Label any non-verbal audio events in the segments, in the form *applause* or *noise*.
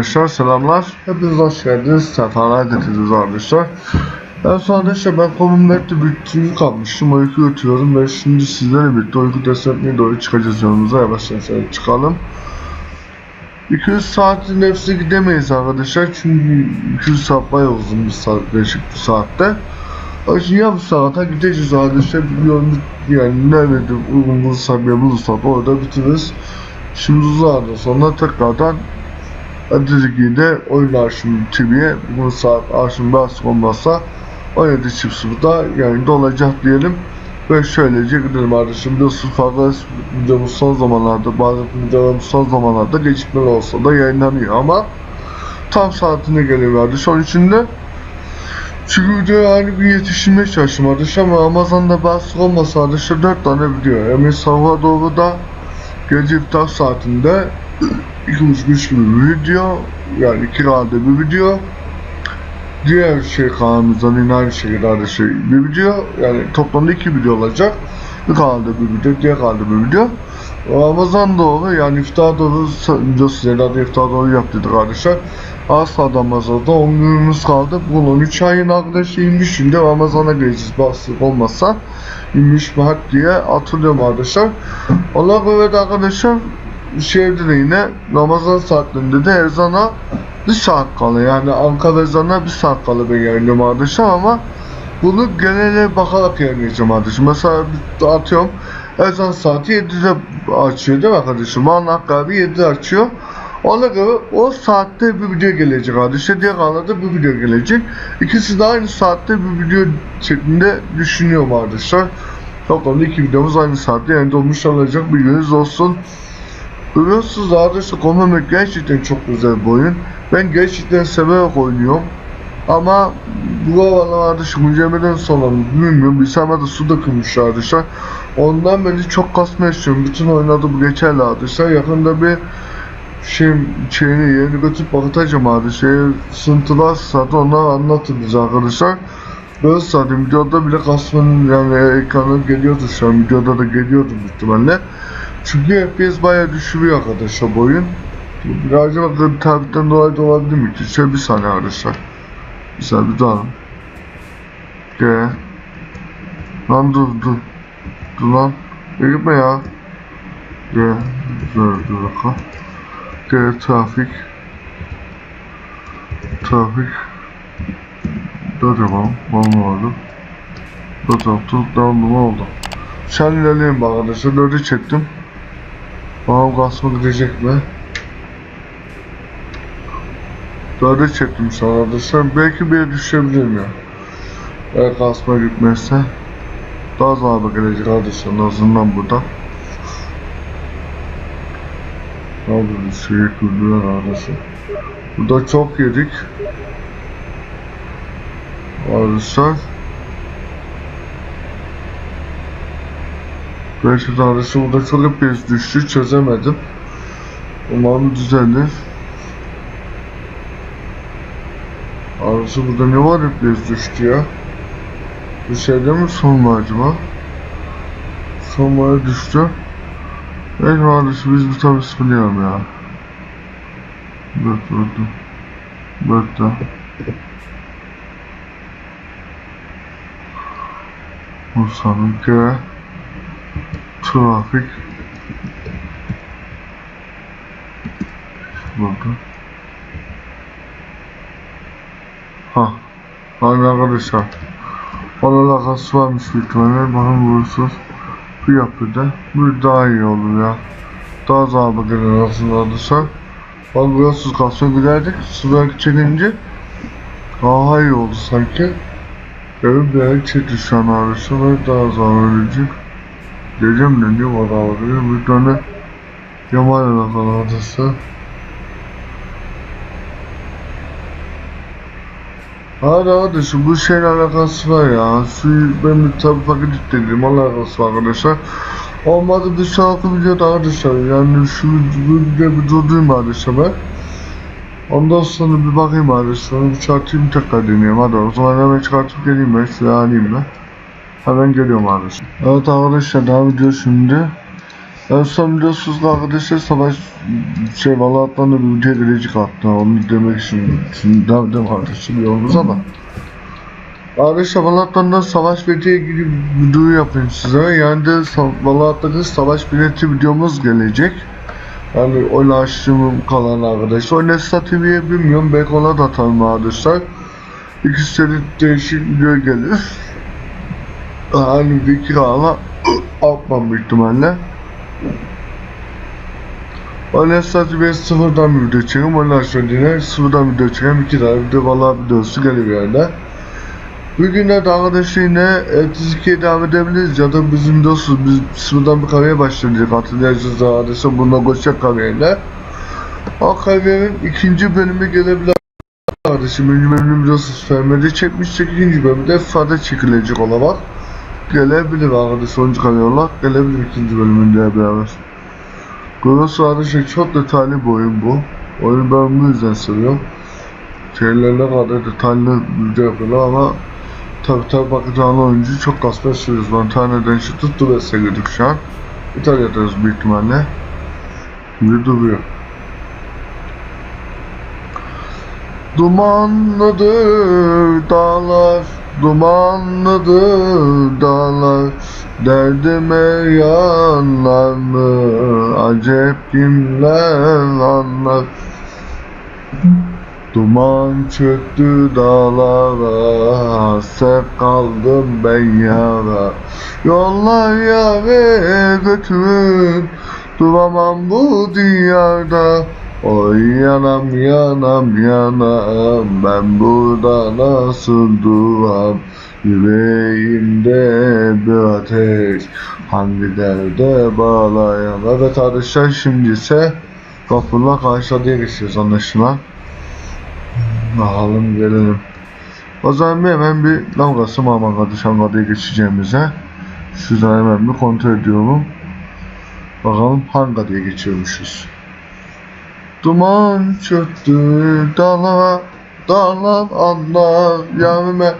arkadaşlar selamlar. Hepiniz hoş geldiniz. Sefalar getirdiniz arkadaşlar. En son arkadaşlar ben Commonwealth'te bir uyku kalmıştım. Uyku götürüyorum ve şimdi sizlerle birlikte uyku desteklemeye doğru çıkacağız yolumuza. Yavaş yavaş çıkalım. 200 saatin hepsi gidemeyiz arkadaşlar çünkü 200 saat bayağı uzun bir saat, değişik bir saatte. O yüzden ya bu saate gideceğiz arkadaşlar biliyorum yani nerede uygun bulursak ve bulursak orada bitiririz. Şimdi uzardı sonra tekrardan Adeligide oyun arşivini TV'ye saat arşivin basık olmazsa 17.00'da yayında olacak diyelim. Ve şöylece gidelim arkadaşım. Biliyorsunuz fazla videomuz son zamanlarda bazı videolarımız son zamanlarda gecikmeli olsa da yayınlanıyor ama tam saatine geliyor arkadaşlar. Onun için de çünkü videoya aynı bir yetiştirmeye çalıştım arkadaşlar ama Amazon'da basık olmasa arkadaşlar 4 tane video. Emir Salvador'da gece iftar saatinde 2.5-3 gibi video yani iki halde bir video. Diğer şey kanalımızdan yine aynı şekilde aynı şey bir video. Yani toplamda iki video olacak. Bir kanalda bir video diğer kanalda bir video. Ramazan doğru yani iftar doğru biliyorsunuz herhalde iftar doğru yaptıydık arkadaşlar. Asla Ramazan'da 10 günümüz kaldı. Bugün 13 ayın arkadaşlar 23 günde Ramazan'a gireceğiz bastık olmazsa. 23 Mart diye hatırlıyorum arkadaşlar. Allah göre arkadaşlar şeyde de yine Ramazan saatlerinde de ezana bir saat kala yani Ankara ezana bir saat kala ben yayınlıyorum arkadaşlar ama bunu genele bakarak yayınlayacağım arkadaşlar. Mesela atıyorum ezan saati 7'de açıyor değil mi arkadaşım? Bana Hakkari 7'de açıyor. Ona göre o saatte bir video gelecek arkadaşlar. Diğer kanalda bir video gelecek. İkisi de aynı saatte bir video şeklinde düşünüyorum arkadaşlar. Toplamda iki videomuz aynı saatte yayında olmuş olacak. Bilginiz olsun. Biliyorsunuz arkadaşlar Command gerçekten çok güzel bir oyun. Ben gerçekten severek oynuyorum. Ama bu aralarda şu güncellemeden sonra bilmiyorum. Bilgisayarıma da su dökülmüş arkadaşlar. Ondan beri çok kasma yaşıyorum. Bütün oynadım geçerli arkadaşlar. Yakında bir şey şeyini yerini götürüp bakacağım arkadaşlar. Sıntılar zaten onlar anlatır arkadaşlar. Böyle zaten videoda bile kasmanın yani ekranı geliyordu şu an. Videoda da geliyordu muhtemelen. Çünkü FPS bayağı düşürüyor arkadaşlar bu oyun. Birazcık bakalım tabletten dolayı da olabilir mi? Şöyle bir saniye arkadaşlar. Bir saniye bir daha. Gel. Lan dur dur. Dur lan. Gitme ya. Gel. Dur dur bakalım. Gel trafik. Trafik. Dur yapalım. Var oldu? Dur dur devam ne oldu? Sen ilerleyin arkadaşlar. Dördü çektim. Bakalım kasma gidecek mi? Dörde çektim an arkadaşlar. Belki bir düşebilirim ya. Eğer kasma gitmezse. Daha zahabı gelecek arkadaşlar. En azından burada. Ne oldu bir şey güldüler arkadaşlar. Burada çok yedik. Arkadaşlar. Belki tanrısı burada çok bir düştü çözemedim. Umarım düzelir. Arası burada ne var hep bez düştü ya? Bu şeyde mi son mu acaba? Son baya düştü. Evet maalesef biz bu tabi sıfırlayalım ya. Bekle bekle. Bekle. Bursa'nın köye. Trafik. Burada. Ha. Aynı arkadaşlar. Onun alakası varmış ihtimalle. Bakın vurursunuz. Bu yapıda. Bu daha iyi olur ya. Daha zabı gelir aslında arkadaşlar. Biraz sus kalsın giderdik. Sudan çekince daha iyi oldu sanki. Benim bir çekti şu an arkadaşlar. Daha zabı gelecek. Gecem ne bana bakıyor. Bir tane Yamal alakalı arkadaşlar. Hadi arkadaşım bu şeyle alakası var ya. Şu ben bir tabi paket. Allah alakası var arkadaşlar. Olmadı bir şarkı videoda arkadaşlar. Yani şu videoda bir durdurayım arkadaşlar ben. Ondan sonra bir bakayım arkadaşlar. Bir çıkartayım tekrar deneyeyim. Hadi o zaman hemen çıkartıp geleyim ben. Şuraya alayım ben. Hemen geliyorum arkadaşlar. Evet arkadaşlar daha video şimdi. En son biliyorsunuz arkadaşlar savaş şey valla atlarında bir video gelecek hatta onu demek için şimdi demedim kardeşim biliyorsunuz ama Arkadaşlar Valorant'tan savaş bileti ilgili video yapayım size. Yani de Valorant'ta savaş bileti videomuz gelecek. Yani oyunu açtığım kalan arkadaşlar. Oynasa TV'ye bilmiyorum. Belki ona da atarım arkadaşlar. İkisi de değişik video gelir. Yani bir kirala *clears throat* atmam büyük ihtimalle. Oynasa TV'ye sıfırdan bir video çekeyim. Oynasa yine sıfırdan video çekeyim. İki tane video valla videosu geliyor yani. Bugün de arkadaşlar yine F2'ye devam edebiliriz ya da bizim dostuz biz sıfırdan bir kariyer başlayacak hatırlayacağız arkadaşlar bununla koşacak kariyerle o kariyerin ikinci bölümü gelebilir kardeşim birinci bölümü biliyorsunuz FM'de çekmiştik ikinci bölümde FA'da çekilecek olarak gelebilir arkadaşlar sonuncu kariyer olarak gelebilir ikinci bölümünde beraber Görüyorsunuz arkadaşlar çok detaylı bir oyun bu oyunu ben bu yüzden seviyorum şeylerle kadar detaylı video yapıyorlar ama Tabi tabi bakacağın oyuncu çok kasma sürüyoruz. Ben taneden şu tuttu ve seyrediyoruz şu an. İtalya'dayız büyük ihtimalle. Şimdi duruyor. Dumanlıdır dağlar, dumanlıdır dağlar Derdime yanlar mı, acep kimler anlar Duman çöktü dağlara, hasret kaldım ben yara. Yollar yâre götürün, duramam bu diyarda. Oy yanam yanam yanam, ben burada nasıl duram? Yüreğimde bir ateş, hangi derde bağlayan? Evet arkadaşlar şimdi ise kapıla karşı diye geçiyoruz anlaşılan. Bakalım gelelim. O zaman hemen bir damgası Maman kardeş Ankara'ya geçeceğimize Şuradan hemen bir kontrol ediyorum. Bakalım hangi diye geçiyormuşuz. Duman çöktü dağlara Dağlar anlar yavime.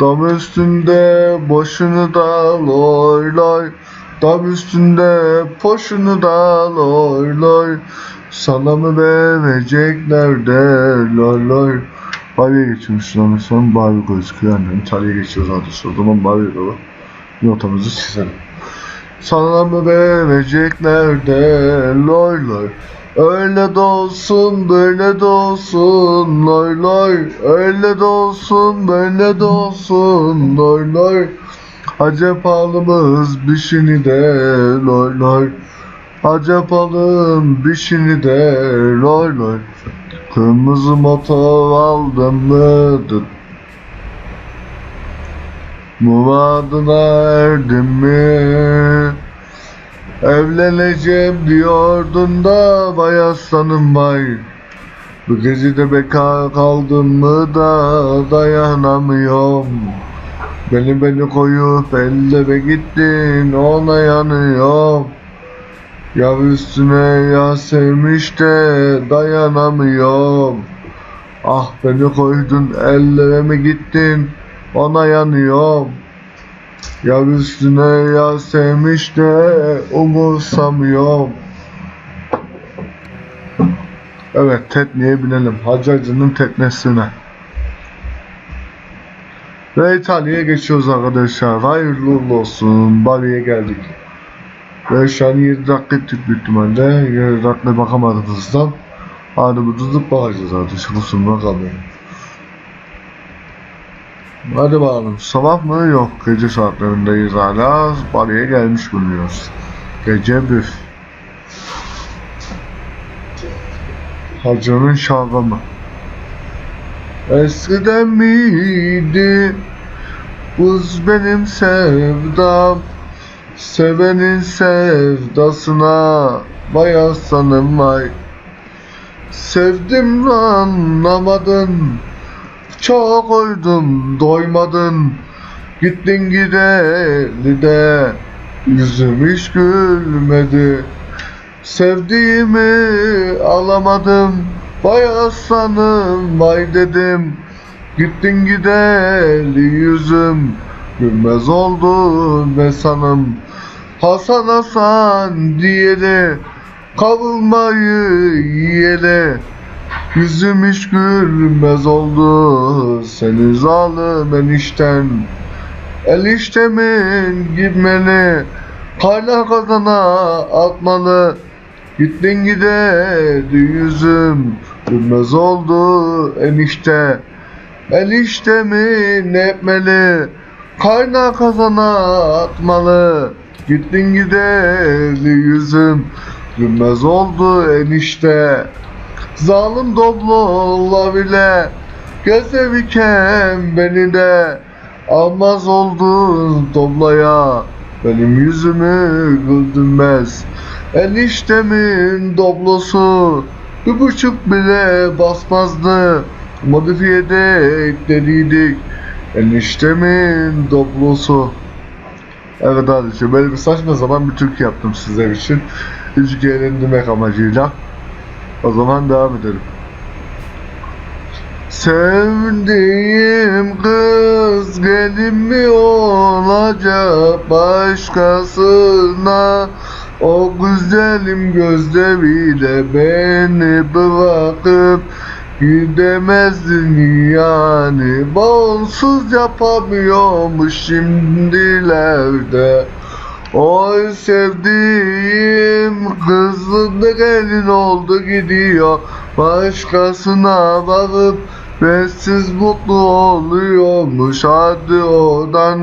Dam üstünde boşunu da loy loy Dam üstünde poşunu da loy loy. Sana mı verecekler de loy loy. Bariye geçmiş lan son bari gözüküyor. Yani İtalya'ya geçiyoruz artık o zaman bari dolu Notamızı çizelim Sana mı verecekler de loy loy. Öyle de olsun böyle de olsun. Loy Öyle de olsun böyle de olsun. Loy loy. Acep alımız bişini de loy loy. Acep alım bişini de loy Kırmızı motor aldım mı dıt Muradına erdim mi? Evleneceğim diyordun da vay aslanım vay. Bu gece de bekar kaldım mı da dayanamıyorum. Beni beni koyup ellere gittin ona yanıyorum. Ya üstüne ya sevmiş de dayanamıyorum. Ah beni koydun ellere mi gittin ona yanıyorum ya üstüne ya sevmiş de umursamıyorum. Evet tekneye binelim. Hacacının teknesine. Ve İtalya'ya geçiyoruz arkadaşlar. Hayırlı uğurlu olsun. Bali'ye geldik. Ve şu an 7 dakika ettik büyük ihtimalle. 7 dakika bakamadık hızdan. Bu tutup bakacağız artık. Şu kusuruna kalıyor. Hadi bakalım. Sabah mı? Yok. Gece saatlerindeyiz hala. Bali'ye gelmiş bulunuyoruz. Gece bir. Hacının şalgamı. Eskiden miydi? Buz benim sevdam. Sevenin sevdasına vay aslanım vay. Sevdim anlamadın. Çok oydum doymadın. Gittin gideli de Yüzüm hiç gülmedi. Sevdiğimi alamadım Vay aslanım vay dedim. Gittin gideli yüzüm Gülmez oldu be sanım. Hasan Hasan diye de kavurmayı yiyele Yüzüm hiç gülmez oldu. Seni zalim enişten. Eniştemin gitmeli. Kaynar kazana atmalı. Gittin giderdi yüzüm. Gülmez oldu enişte. Eniştemin etmeli. Kaynar kazana atmalı. Gittin giderdi yüzüm. Gülmez oldu enişte Zalim doblo bile Gezem iken beni de. Almaz oldun doblaya Benim yüzümü güldürmez. Eniştemin doblosu Bir buçuk bile basmazdı. Modifiyede eklediydik Eniştemin doblosu. Evet arkadaşlar böyle bir saçma zaman bir türkü yaptım sizler için. Hiç eğlendirmek amacıyla O zaman devam edelim. Sevdiğim kız gelin mi olacak başkasına? O güzelim gözleriyle beni bırakıp Gidemezdin yani. Bağımsız yapamıyormuş şimdilerde Oy sevdiğim kızın da gelin oldu gidiyor. Başkasına varıp Bensiz mutlu oluyormuş. Hadi oradan.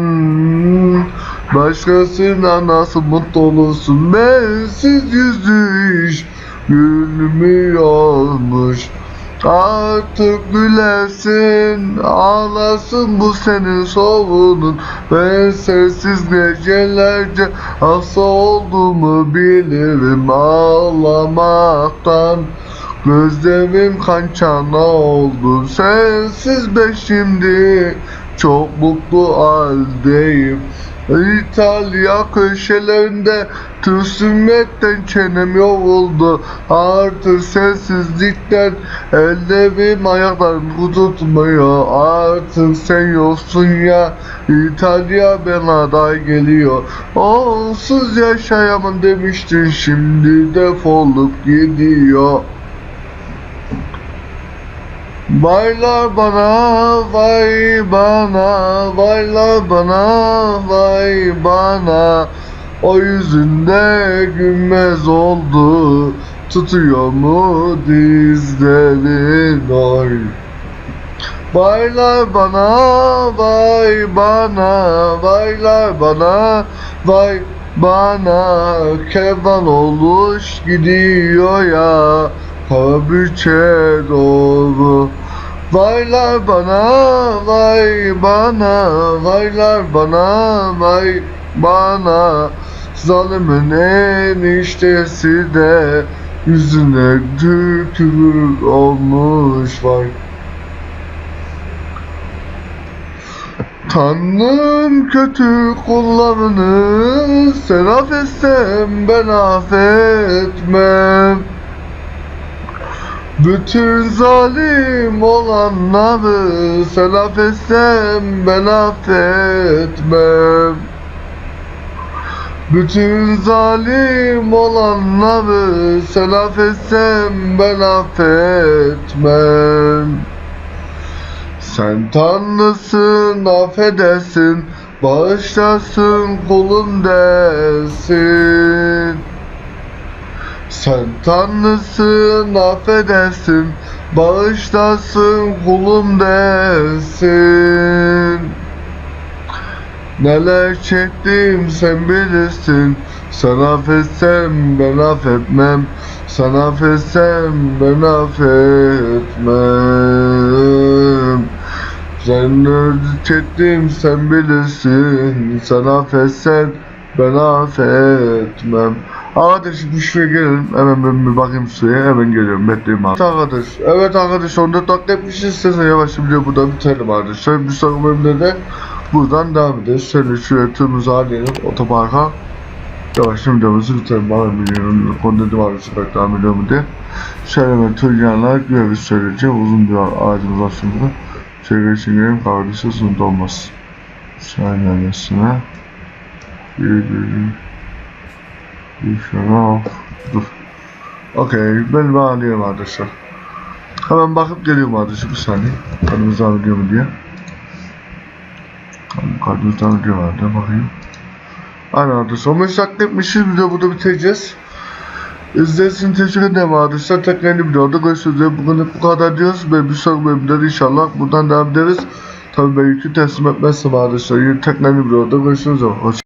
Başkasına nasıl mutlu olursun? Bensiz yüzü hiç gülmüyormuş Artık gülersin, ağlasın bu senin sorunun. Ben sensiz gecelerce hasta olduğumu bilirim ağlamaktan. Gözlerim kan çana oldu sensiz ben şimdi. Çok mutlu haldeyim İtalya köşelerinde tüsmekten çenem yoruldu Artık sensizlikten ellerim ayaklarım tutmuyor. Artık sen yoksun ya İtalya bana da geliyor. Onsuz yaşayamam demiştin şimdi defolup gidiyor Baylar bana, vay bana, baylar bana, vay bana. O yüzünde gülmez oldu, tutuyor mu dizlerin oy? Baylar bana, vay bana, baylar bana, vay bana. Kevan oluş gidiyor ya Kabüçe doğru Vaylar bana, vay bana, vaylar bana, vay bana. Zalimin eniştesi de yüzüne tükürük olmuş vay. Tanrım kötü kullarını sen affetsen ben affetmem bütün zalim olanları sen affetsen ben affetmem. Bütün zalim olanları sen affetsen ben affetmem. Sen tanrısın affedersin bağışlasın kulum dersin sen tanrısın affedersin. Bağışlasın kulum dersin Neler çektim sen bilirsin. Sen affetsen ben affetmem. Sen affetsen ben affetmem. Sen çektim sen bilirsin. Sen affetsen ben affetmem Arkadaş bir şuraya gelelim. Hemen ben bir bakayım suya. Hemen geliyorum. Bekleyin abi. Arkadaş. Evet arkadaş. 14 dakika yapmışız. Size yavaş video burada bitelim arkadaşlar. Bir sonraki bölümde de buradan devam edeceğiz. Şöyle şuraya tümümüzü halleyelim. Otoparka. Yavaş videomuzu bitirelim. Bana milyon kontentim var. Süper devam ediyor mu diye. Şöyle Türkiye'ler görevi söyleyeceğim. Uzun bir ağacımız şimdi. Şöyle için gelin. Kardeşi sınıfta olmaz. Şöyle. Bir, bir, bir. İnşallah. Dur. Okey. Ben bağlayayım arkadaşlar. Hemen bakıp geliyorum arkadaşlar. Bir saniye. Kadımızdan video mu diye. Kadımızdan video vardı. Bakayım. Aynen arkadaşlar. 15 dakika etmişiz. Biz de burada bitireceğiz. İzlediğiniz teşekkür ederim arkadaşlar. Tekrar yeni videoda görüşürüz. Bugün bu kadar diyoruz. Ve bir sonraki bölümde de inşallah buradan devam ederiz. Tabii ben yükü teslim etmezsem arkadaşlar. Tekrar yeni videoda görüşürüz. Hoşçakalın.